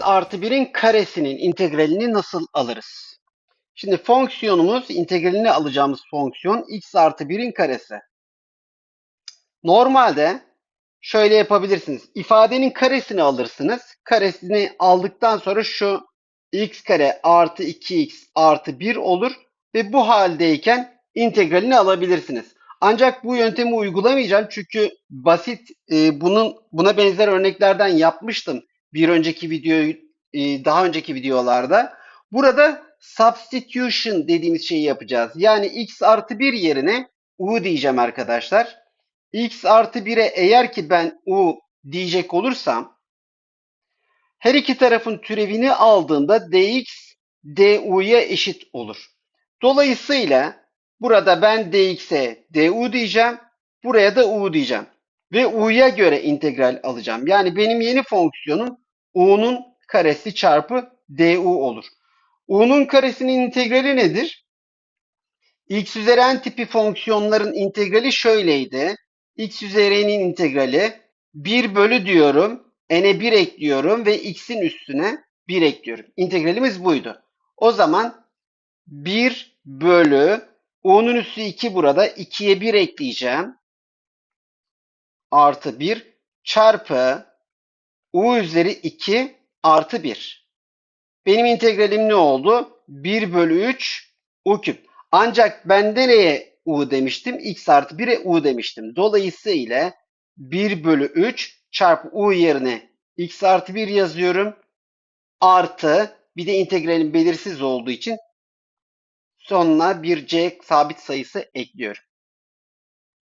artı 1'in karesinin integralini nasıl alırız? Şimdi fonksiyonumuz, integralini alacağımız fonksiyon x artı 1'in karesi. Normalde şöyle yapabilirsiniz. İfadenin karesini alırsınız. Karesini aldıktan sonra şu x kare artı 2x artı 1 olur ve bu haldeyken integralini alabilirsiniz. Ancak bu yöntemi uygulamayacağım çünkü basit e, bunun buna benzer örneklerden yapmıştım bir önceki videoyu e, daha önceki videolarda. Burada substitution dediğimiz şeyi yapacağız. Yani x artı 1 yerine u diyeceğim arkadaşlar. x artı 1'e eğer ki ben u diyecek olursam her iki tarafın türevini aldığımda dx du'ya eşit olur. Dolayısıyla burada ben dx'e du diyeceğim. Buraya da u diyeceğim. Ve u'ya göre integral alacağım. Yani benim yeni fonksiyonum u'nun karesi çarpı du olur. u'nun karesinin integrali nedir? x üzeri n tipi fonksiyonların integrali şöyleydi. x üzeri n'in integrali 1 bölü diyorum. n'e 1 ekliyorum ve x'in üstüne 1 ekliyorum. İntegralimiz buydu. O zaman 1 bölü u'nun üssü 2 burada. 2'ye 1 ekleyeceğim. Artı 1 çarpı u üzeri 2 artı 1. Benim integralim ne oldu? 1 bölü 3 u küp. Ancak ben nereye u demiştim? x artı 1'e u demiştim. Dolayısıyla 1 bölü 3 çarpı u yerine x artı 1 yazıyorum. Artı bir de integralin belirsiz olduğu için sonuna bir c sabit sayısı ekliyorum.